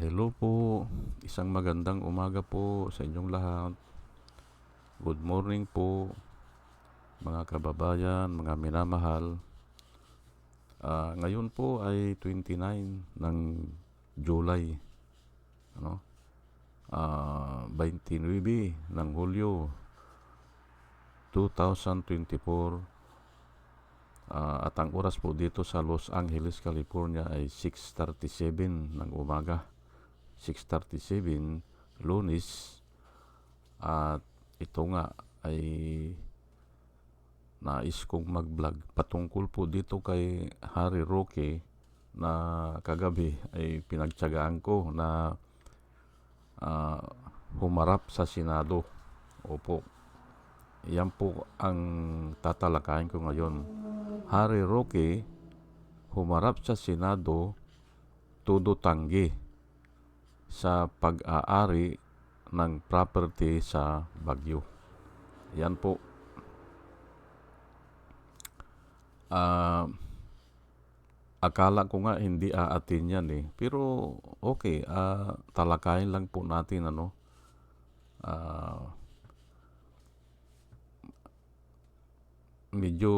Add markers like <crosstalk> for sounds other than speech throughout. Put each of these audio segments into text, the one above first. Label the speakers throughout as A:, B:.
A: hello po. Isang magandang umaga po sa inyong lahat. Good morning po, mga kababayan, mga minamahal. Ah, ngayon po ay 29 ng July. Ano? Ah, 29 ng Hulyo 2024. Ah, at ang oras po dito sa Los Angeles, California ay 6.37 ng umaga. 6.37 lunes. At ito nga ay nais kong mag-vlog patungkol po dito kay Harry Roque na kagabi ay pinagtyagaan ko na ah, humarap sa Senado. Opo. Yan po ang tatalakayin ko ngayon. Harry Roque humarap sa Senado todo tanggi sa pag-aari ng property sa Bagyo. Yan po. Ah, akala ko nga hindi aatin yan eh. Pero okay, ah, talakayin lang po natin ano. Ah, medyo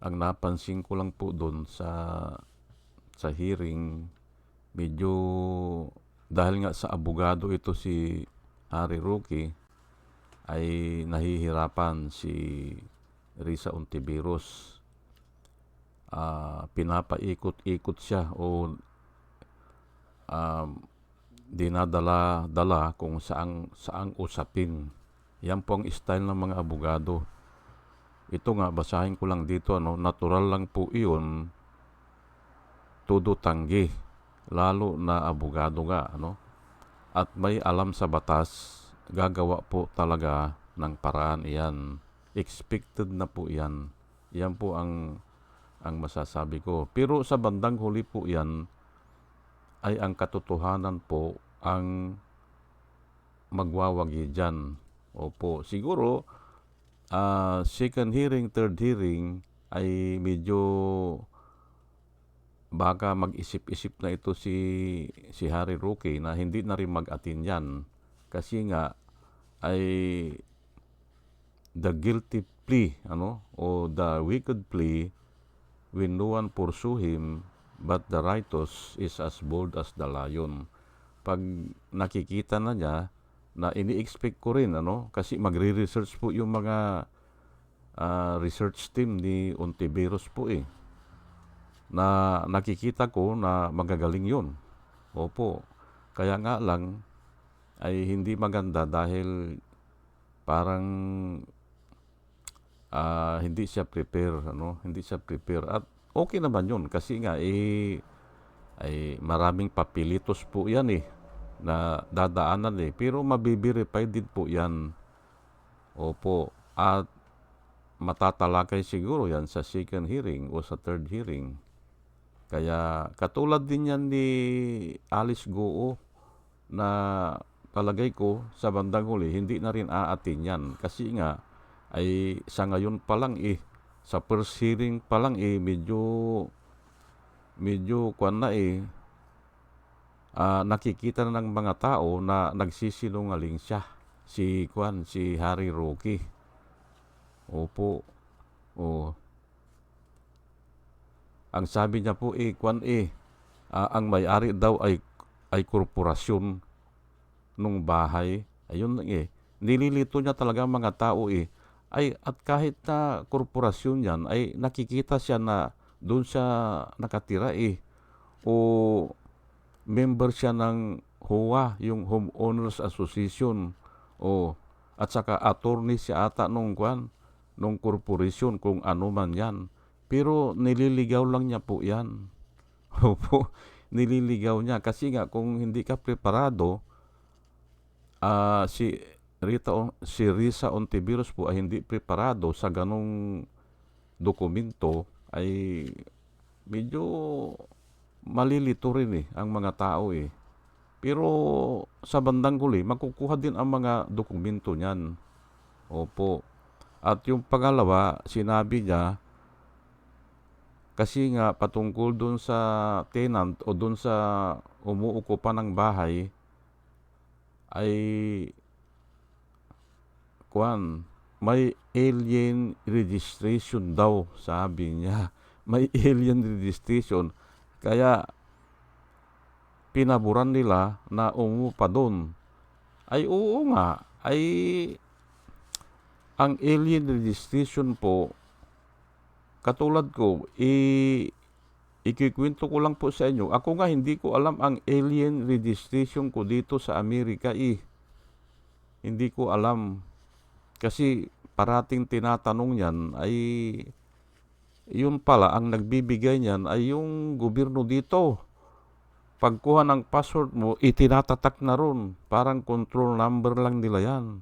A: ang napansin ko lang po doon sa sa hearing medyo dahil nga sa abogado ito si Harry Roque ay nahihirapan si Risa Ontiveros. Ah, pinapaikot-ikot siya o um, dinadala-dala kung saang saang usapin. Yan po ang style ng mga abogado. Ito nga, basahin ko lang dito, ano, natural lang po iyon, todo tanggi, lalo na abogado nga, ano, at may alam sa batas, gagawa po talaga ng paraan iyan. Expected na po yan. Yan po ang, ang masasabi ko. Pero sa bandang huli po yan, ay ang katotohanan po ang magwawagi dyan. Opo, siguro, ah, second hearing, third hearing ay medyo baka mag-isip-isip na ito si si Harry Roque na hindi na rin mag-atin yan. Kasi nga ay the guilty plea ano o the wicked plea when no one pursue him but the righteous is as bold as the lion. Pag nakikita na niya na ini-expect ko rin ano kasi magre-research po yung mga ah, research team ni Ontiveros po eh na nakikita ko na magagaling yun opo kaya nga lang ay hindi maganda dahil parang ah, hindi siya prepare ano hindi siya prepare at okay naman yun kasi nga eh ay maraming papilitos po yan eh na dadaanan eh. Pero mabiverify din po yan. Opo. At matatalakay siguro yan sa second hearing o sa third hearing. Kaya katulad din yan ni Alice Goo na palagay ko sa bandang huli hindi na rin aatin yan. Kasi nga ay sa ngayon pa lang eh sa first hearing pa lang eh medyo medyo kwan na eh ah, nakikita na ng mga tao na nagsisinungaling siya. Si Kwan, si Harry Roque. Opo. O. Ang sabi niya po eh, Kwan eh, ah, ang may-ari daw ay ay korporasyon nung bahay. Ayun eh. Nililito niya talaga mga tao eh. Ay, at kahit na korporasyon yan, ay nakikita siya na doon siya nakatira eh. O member siya ng HOA, yung Homeowners Association. O, at saka attorney siya ata nung kwan, nung corporation kung ano man yan. Pero nililigaw lang niya po yan. <laughs> Opo, nililigaw niya. Kasi nga kung hindi ka preparado, ah si Rita si Risa Ontiveros po ay hindi preparado sa ganong dokumento ay medyo malilito rin eh ang mga tao eh. Pero sa bandang huli, makukuha din ang mga dokumento niyan. Opo. At yung pangalawa, sinabi niya, Kasi nga patungkol doon sa tenant o doon sa umuukupa ng bahay ay kuan may alien registration daw sabi niya. <laughs> May alien registration. Kaya pinaboran nila na umupa doon ay oo nga. Ay ang alien registration po katulad ko i ikikwento ko lang po sa inyo. Ako nga hindi ko alam ang alien registration ko dito sa Amerika eh. Hindi ko alam. Kasi parating tinatanong yan ay yun pala ang nagbibigay niyan ay yung gobyerno dito. Pagkuha ng password mo itinatatak na ron. Parang control number lang nila yan.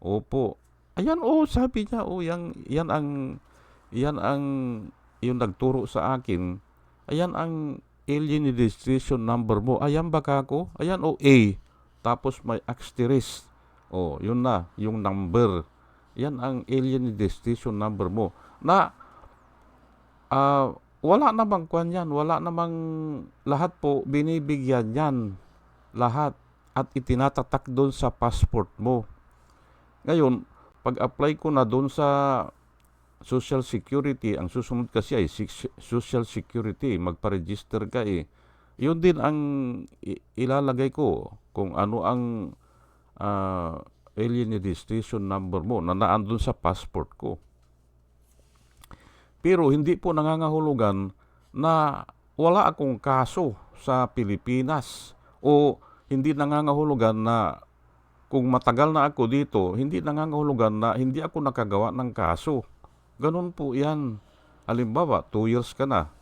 A: Opo. Ayan oh sabi niya oh yan, yan ang yan ang yung nagturo sa akin ayan ang alien registration number mo. Ayan ba kako? Ayan oh A. Tapos may asterisk. Oh yun na yung number. Yan ang alien registration number mo. Na ah wala namang kwan yan. Wala namang lahat po binibigyan yan. Lahat. At itinatatak doon sa passport mo. Ngayon pag-apply ko na doon sa Social Security, ang susunod kasi ay Social Security, magpa-register ka eh. Yun din ang ilalagay ko kung ano ang ah, alien registration number mo na naandun sa passport ko. Pero hindi po nangangahulugan na wala akong kaso sa Pilipinas o hindi nangangahulugan na kung matagal na ako dito, hindi nangangahulugan na hindi ako nakagawa ng kaso. Ganun po yan. Halimbawa, 2 years ka na.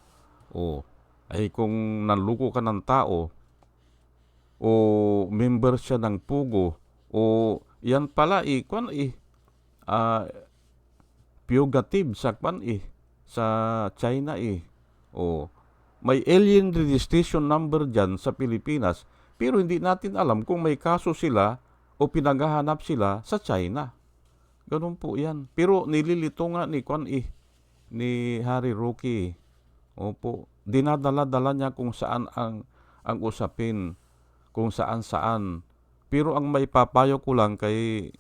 A: O, ay kung nanluko ka ng tao, o member siya ng pugo, o yan pala eh, kwan eh, ah, fugitive sa kwan eh, sa China eh. O, may alien registration number dyan sa Pilipinas, pero hindi natin alam kung may kaso sila o pinaghahanap sila sa China. Ganun po yan. Pero nililito nga ni Kwan eh, ni Harry Roque. Opo, dinadala-dala niya kung saan ang, ang usapin, kung saan-saan. Pero ang may papayo ko lang kay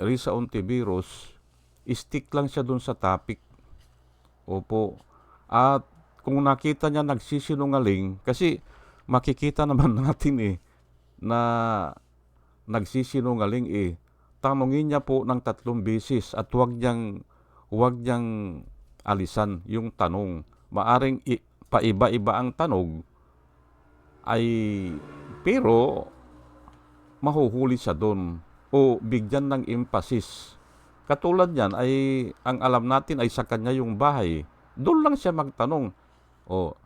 A: Risa Ontiveros, stick lang siya dun sa topic. Opo. At kung nakita niya nagsisinungaling, kasi makikita <laughs> naman natin eh, na nagsisinungaling eh, tanungin niya po ng tatlong beses at huwag niyang, huwag niyang alisan yung tanong. Maaring i- paiba-iba ang tanong, ay pero mahuhuli siya doon o bigyan ng emphasis. Katulad yan ay ang alam natin ay sa kanya yung bahay. Doon lang siya magtanong. O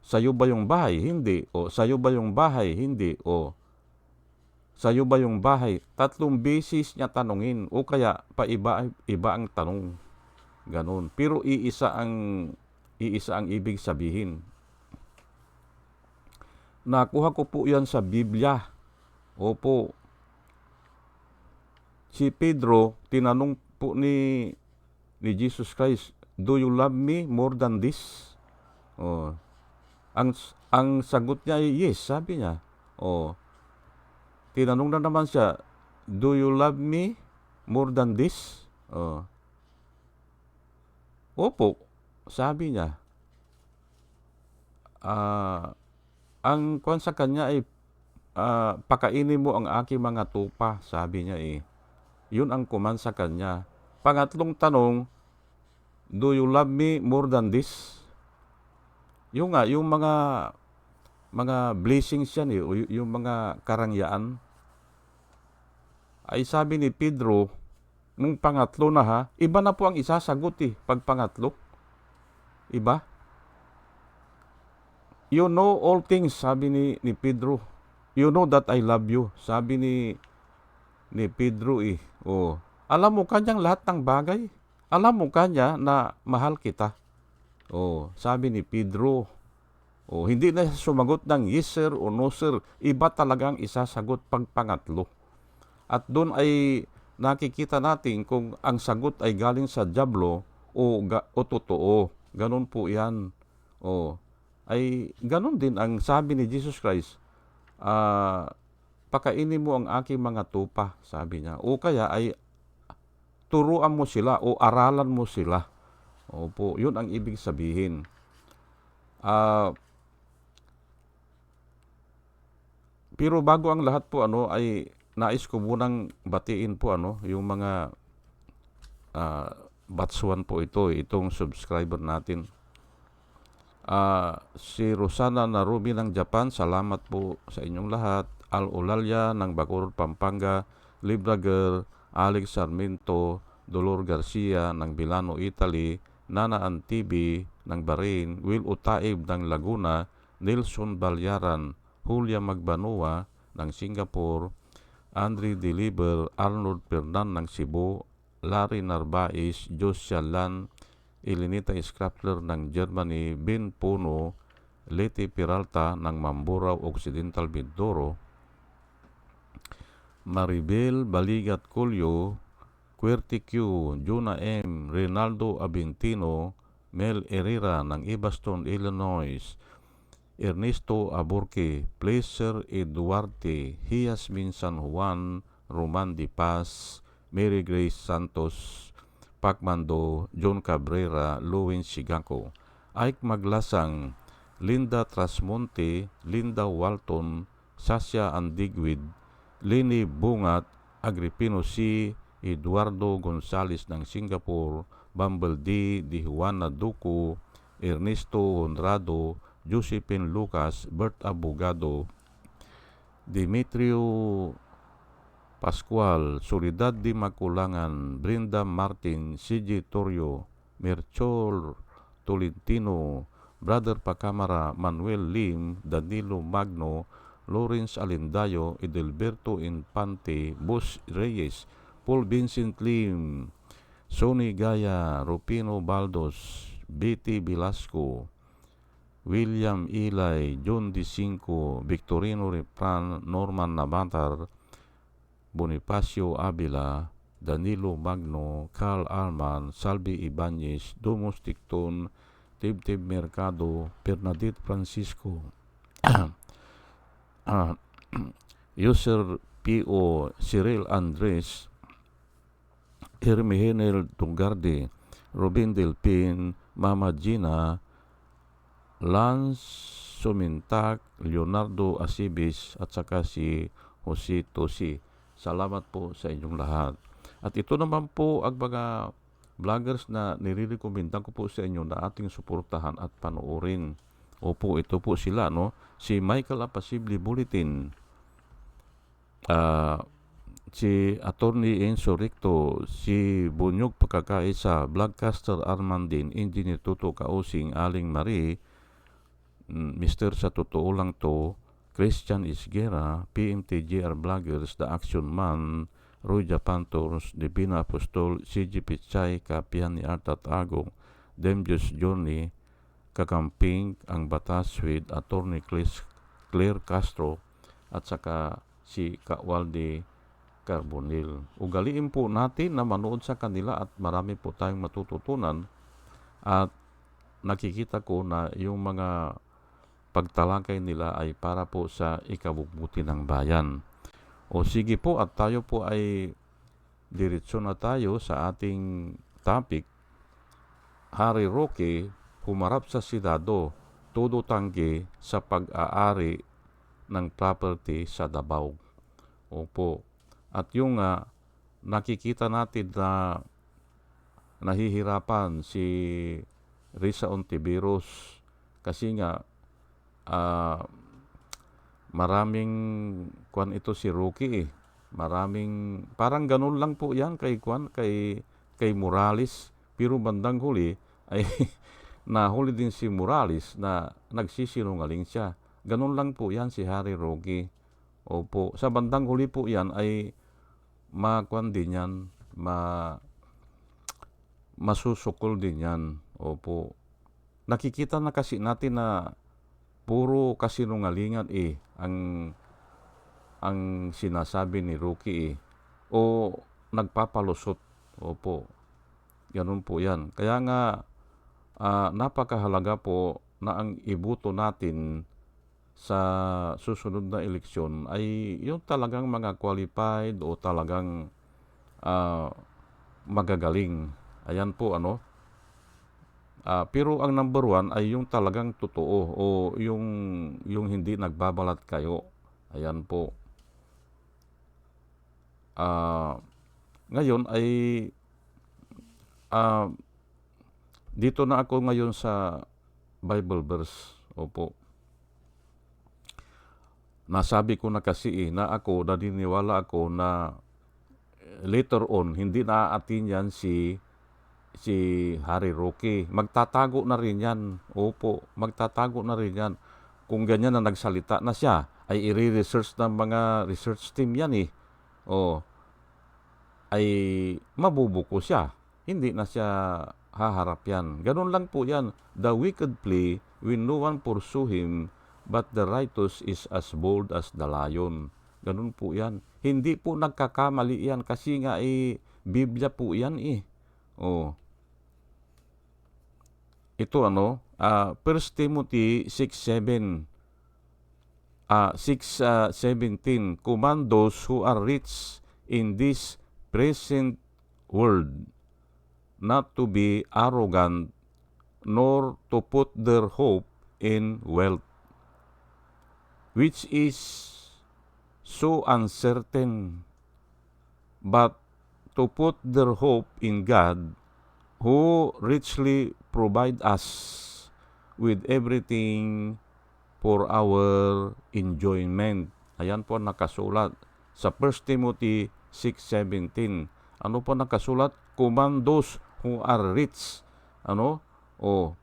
A: sa'yo ba yung bahay? Hindi. O sa'yo ba yung bahay? Hindi. O sa'yo ba yung bahay? Tatlong beses niya tanungin o kaya paiba iba ang tanong. Ganon. Pero iisa ang iisa ang ibig sabihin. Nakuha ko po yan sa Biblia. Opo. Si Pedro, tinanong po ni, ni Jesus Christ, Do you love me more than this? Oh. Ang, ang sagot niya ay yes, sabi niya. Oh. Tinanong na naman siya, Do you love me more than this? Oh. Opo, sabi niya. Ah, ang kwan sa kanya ay ah, pakainin mo ang aking mga tupa, sabi niya eh. Yun ang kuman sa kanya. Pangatlong tanong, do you love me more than this? Yung nga, yung mga mga blessings yan eh, yung mga karangyaan. Ay sabi ni Pedro, nung pangatlo na ha, iba na po ang isasagot eh, pag pangatlo. Iba? You know all things, sabi ni, ni Pedro. You know that I love you, sabi ni ni Pedro eh. Oh. Alam mo kanyang lahat ng bagay. Alam mo kanya na mahal kita. Oh, sabi ni Pedro. Oh, hindi na sumagot ng yes sir o no sir. Iba talagang isasagot pag pangatlo. At doon ay nakikita natin kung ang sagot ay galing sa Diablo o, ga, o totoo. Ganon po yan. O, ay ganon din ang sabi ni Jesus Christ. Ah, pakainin mo ang aking mga tupa, sabi niya. O kaya ay turuan mo sila o aralan mo sila. Opo, yun ang ibig sabihin. Ah, pero bago ang lahat po ano ay nais ko munang batiin po ano yung mga ah, batsuan po ito, itong subscriber natin. Ah, si Rosana Narumi ng Japan, salamat po sa inyong lahat. Al Olalya ng Bacoor, Pampanga, Libra Girl, Alex Sarmiento, Dolor Garcia ng Milano, Italy, Nana Antibi ng Bahrain, Will Utaib ng Laguna, Nelson Balyaran, Julia Magbanua ng Singapore, Andre Deliver, Arnold Pernan ng Cebu, Larry Narvaez, Josia Lan, Elenita Skrapler ng Germany, Ben Puno, Leti Peralta ng Mamburao Occidental Mindoro, Maribel Baligat Colio, Querty Q, Juna M, Rinaldo Abintino, Mel Herrera ng Ibaston, Illinois, Ernesto Aburque, Placer Eduarte, Hiasmin San Juan, Roman Di Paz, Mary Grace Santos, Pacmando, John Cabrera, Luwin Sigako, Ike Maglasang, Linda Trasmonte, Linda Walton, Sasha Andigwid, Lini Bungat, Agripino C., Eduardo Gonzales ng Singapore, Bumble D. Di Juana Duco, Ernesto Honrado, Josephine Lucas, Bert Abogado, Demetrio Pascual, Soledad Di Maculangan, Brenda Martin, CJ Torrio, Merchol Tolentino, Brother Pacamara, Manuel Lim, Danilo Magno, Lawrence Alindayo, Edelberto Infante, Bus Reyes, Paul Vincent Lim, Sonny Gaya, Rupino Baldos, Betty Velasco, William Ilay, John D. Cinco, Victorino Repran, Norman Nabatar, Bonifacio Avila, Danilo Magno, Carl Alman, Salvi Ibanez, Domos Ticton, Tibtib Mercado, Bernadette Francisco, <clears throat> ah, <clears throat> User P.O. Cyril Andres, Hermihenel Tungarde, Robin Delpin, Mama Gina, Lance Sumintak, Leonardo Asibis, at saka si Jose Tosi. Salamat po sa inyong lahat. At ito naman po ang mga vloggers na nire-recommenda ko po sa inyo na ating suportahan at panoorin. Opo, ito po sila, no? Si Michael Apasible Bulletin, ah, si Attorney Enzo Ricto, si Bunyog Pagkakaisa, Vlogcaster Armandin, Engineer Tuto Kausing, Aling Marie, Mr. Sa Totoo Lang To, Christian Isgera, PMTGR Vloggers, The Action Man, Roy Japantos, Divina Apostol, CG Pichay, Kapihan ni Artat Agong, Demjus Johnny, Kakamping, Ang Batas with Attorney Claire Castro, at saka si Kawaldi Carbonil. Ugaliin po natin na manood sa kanila at marami po tayong matututunan at nakikita ko na yung mga pagtalakay nila ay para po sa ikabubuti ng bayan. O sige po at tayo po ay diretso na tayo sa ating topic. Hari Roque humarap sa Senado, todo tanggi sa pag-aari ng property sa Davao. Opo. At yung nga, nakikita natin na nahihirapan si Risa Ontiveros kasi nga ah, maraming kwan ito si Rookie eh. Maraming parang ganun lang po 'yan kay kwan kay kay Morales pero bandang huli <laughs> ay nahuli din si Morales na nagsisinungaling siya. Ganun lang po 'yan si Harry Roque. Opo, sa bandang huli po 'yan ay makwan din 'yan, ma masusukol din 'yan. Opo. Nakikita na kasi natin na puro kasinungalingan eh ang ang sinasabi ni Rookie eh. O nagpapalusot. Opo. Ganun po yan. Kaya nga ah, napakahalaga po na ang iboto natin sa susunod na eleksyon ay yung talagang mga qualified o talagang ah, magagaling. Ayan po ano. Ah, pero ang number one ay yung talagang totoo o yung yung hindi nagbabalat kayo. Ayan po. Ah, ngayon ay ah, dito na ako ngayon sa Bible verse. Opo. Nasabi ko na kasi eh, na ako, naniniwala ako na later on, hindi naaatin yan si si Harry Roque. Magtatago na rin yan. Opo, magtatago na rin yan. Kung ganyan na nagsalita na siya, ay i-research ng mga research team yan eh. O, ay mabubuko siya. Hindi na siya haharap yan. Ganun lang po yan. The wicked flee when no one pursue him, but the righteous is as bold as the lion. Ganun po yan. Hindi po nagkakamali yan kasi nga eh, Biblia po yan eh. Oh. Ito ano, ah 1 Timothy 6:7. Ah 6:17. Command those who are rich in this present world not to be arrogant nor to put their hope in wealth which is so uncertain but to put their hope in God who richly provide us with everything for our enjoyment. Ayan po nakasulat sa 1 Timothy 6:17. Ano po nakasulat? Command those who are rich. Ano? O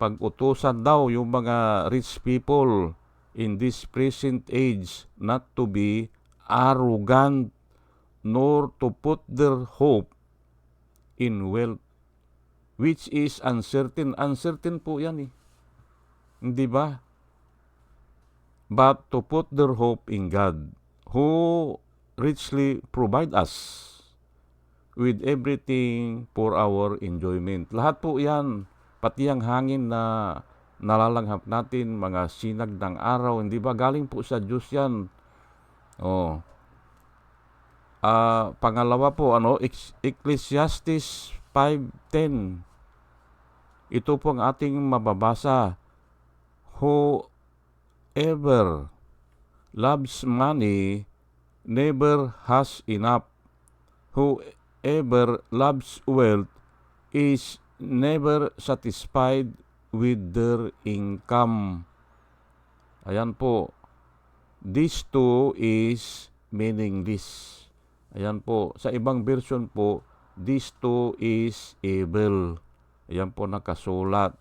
A: pag-utusan daw yung mga rich people in this present age not to be arrogant nor to put their hope in wealth which is uncertain. Uncertain po yan eh. Hindi ba? But to put their hope in God who richly provide us with everything for our enjoyment. Lahat po yan, pati ang hangin na nalalanghap natin, mga sinag ng araw, hindi ba? Galing po sa Diyos yan. Oh. Ah, pangalawa po, ano, Ecclesiastes 5.10. Ito po ang ating mababasa. Whoever loves money never has enough. Whoever loves wealth is never satisfied with their income. Ayan po. This too is meaningless. Ayan po. Sa ibang version po, this too is evil. Ayan po nakasulat.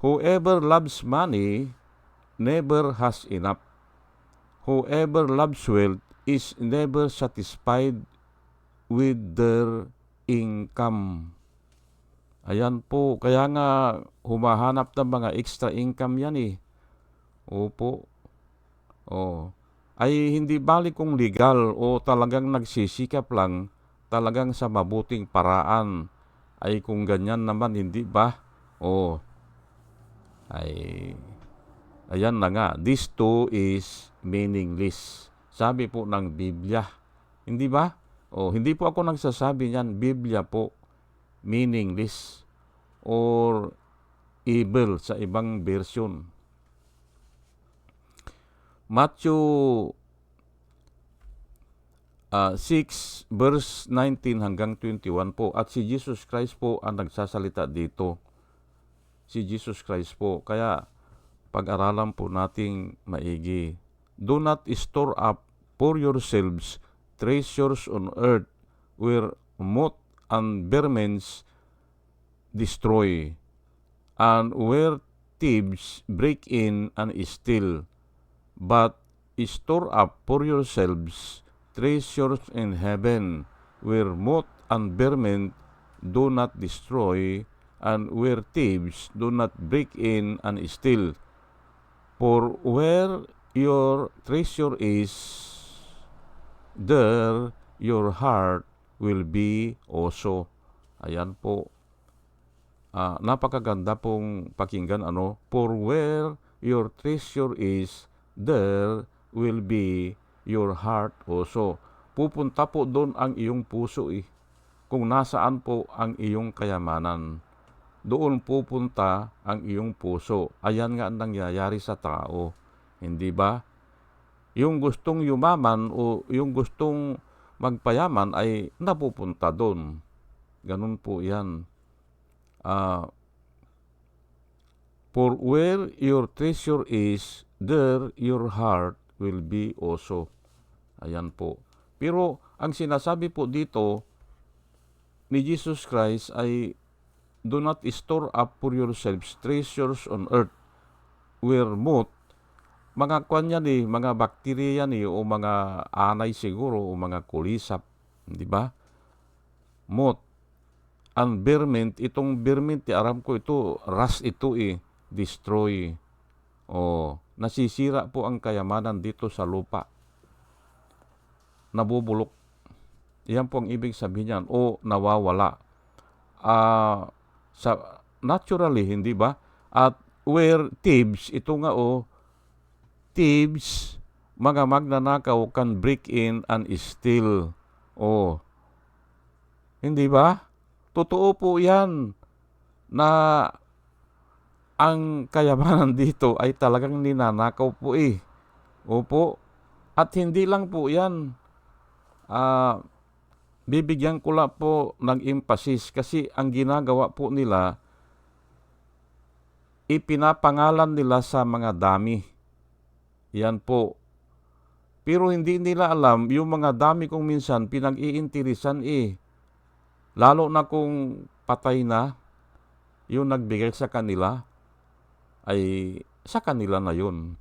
A: Whoever loves money never has enough. Whoever loves wealth is never satisfied with their income. Ayan po, kaya nga humahanap ng mga extra income yan eh. Opo. Oh. Ay hindi balik kung legal o talagang nagsisikap lang talagang sa mabuting paraan. Ay kung ganyan naman, hindi ba? Oh. Ay ayan na nga, this too is meaningless. Sabi po ng Biblia. Hindi ba? Oh, hindi po ako nagsasabi niyan, Biblia po meaningless or evil sa ibang version. Matthew uh, 6 verse 19 hanggang 21 po at si Jesus Christ po ang nagsasalita dito. Si Jesus Christ po. Kaya pag-aralan po nating maigi. Do not store up for yourselves treasures on earth where moth and vermins destroy, and where thieves break in and steal. But store up for yourselves treasures in heaven, where moth and vermin do not destroy, and where thieves do not break in and steal. For where your treasure is, there your heart will be also. Ayan po. ah, napakaganda pong pakinggan ano, for where your treasure is, there will be your heart also. Pupunta po doon ang iyong puso eh. Kung nasaan po ang iyong kayamanan, doon pupunta ang iyong puso. Ayan nga ang nangyayari sa tao. Hindi ba? Yung gustong yumaman o yung gustong magpayaman ay napupunta doon. Ganun po yan. Ah, for where your treasure is, there your heart will be also. Ayan po. Pero ang sinasabi po dito ni Jesus Christ ay do not store up for yourselves treasures on earth where moth mga kwan yan eh, mga bakterya yan eh, o mga anay siguro, o mga kulisap, di ba? Moth. Ang vermin, itong vermin, ti aram ko ito, rust ito eh, destroy. O, nasisira po ang kayamanan dito sa lupa. Nabubulok. Yan po ang ibig sabihin niyan. O nawawala. Ah, sa naturally, hindi ba? At where thieves, ito nga o, thieves, mga magnanakaw can break in and steal. O, hindi ba? Totoo po yan na ang kayamanan <laughs> dito ay talagang ninanakaw po eh. Opo. At hindi lang po yan. Ah, bibigyan ko lang po ng emphasis kasi ang ginagawa po nila, ipinapangalan nila sa mga dami. Yan po. Pero hindi nila alam, yung mga dami kong minsan pinag-iintirisan eh. Lalo na kung patay na, yung nagbigay sa kanila, ay sa kanila na yun.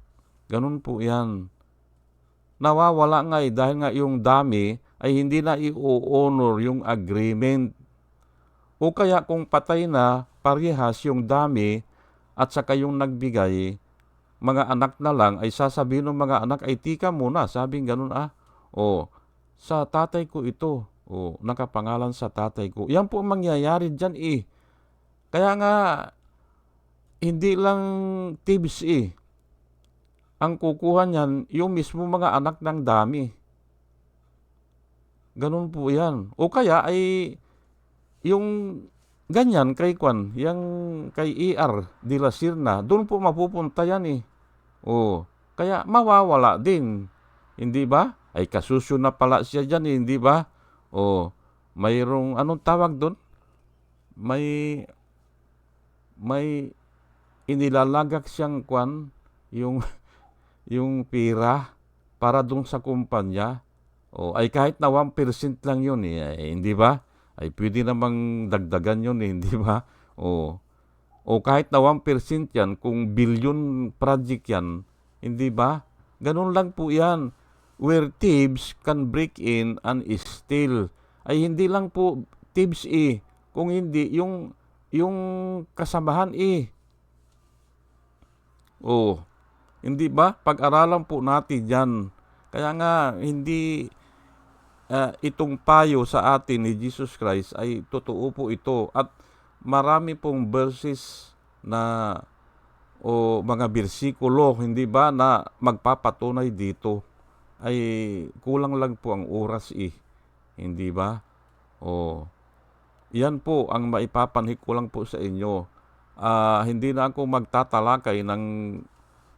A: Ganun po yan. Nawawala nga eh, dahil nga yung dami ay hindi na i-honor yung agreement. O kaya kung patay na, parehas yung dami at saka yung nagbigay, mga anak na lang ay sasabihin ng mga anak ay tika muna, sabing ganun ah. O, sa tatay ko ito. O, nakapangalan sa tatay ko. Yan po ang mangyayari dyan eh. Kaya nga, hindi lang tips eh. Ang kukuha niyan, yung mismo mga anak ng dami. Ganun po yan. O kaya ay yung ganyan kay Kwan, yung kay ER de la Sirna, doon po mapupunta yan eh. O, kaya mawawala din. Hindi ba? Ay kasusyo na pala siya dyan eh, hindi ba? O, mayroong, anong tawag doon? May, may inilalagak siyang Kwan, yung, yung pira para doon sa kumpanya. O, ay kahit na 1% lang yun eh, ay, hindi ba? Ay pwede namang dagdagan yun eh, <laughs> hindi ba? O, o kahit na 1% yan, kung billion project yan, hindi ba? Ganun lang po yan. Where thieves can break in and steal. Ay hindi lang po thieves eh. Kung hindi, yung, yung kasamahan eh. Oh, hindi ba? Pag-aralan po natin yan. Kaya nga, hindi uh, itong payo sa atin ni Jesus Christ ay totoo po ito. At marami pong verses na o mga bersikulo, hindi ba, na magpapatunay dito. Ay kulang lang po ang oras eh. Hindi ba? O, yan po ang maipapanhik ko lang po sa inyo uh, hindi na ako magtatalakay ng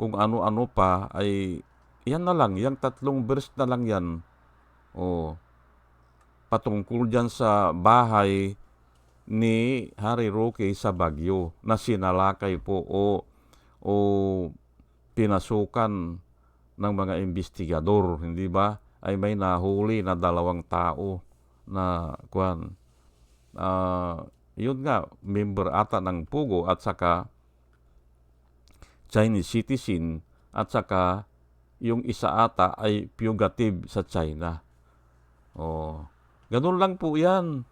A: kung ano-ano pa ay yan na lang, yung tatlong verse na lang yan. O, patungkol dyan sa bahay ni Harry Roque sa Bagyo na sinalakay po o, o pinasukan ng mga investigador, hindi ba? Ay may nahuli na dalawang tao na kwan. Uh, yun nga, member ata ng Pugo at saka Chinese citizen at saka yung isa ata ay fugitive sa China. Oh, ganun lang po 'yan.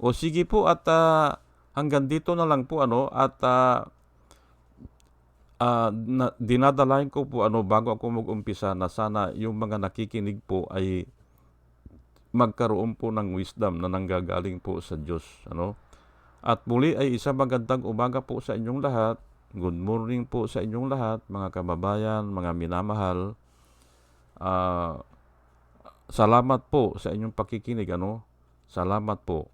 A: O sige po at uh, hanggang dito na lang po ano at uh, uh, na, dinadalain ko po ano bago ako mag-umpisa na sana yung mga nakikinig po ay magkaroon po ng wisdom na nanggagaling po sa Diyos ano At muli ay isang magandang umaga po sa inyong lahat. Good morning po sa inyong lahat, mga kababayan, mga minamahal. Ah, salamat po sa inyong pakikinig, ano? Salamat po.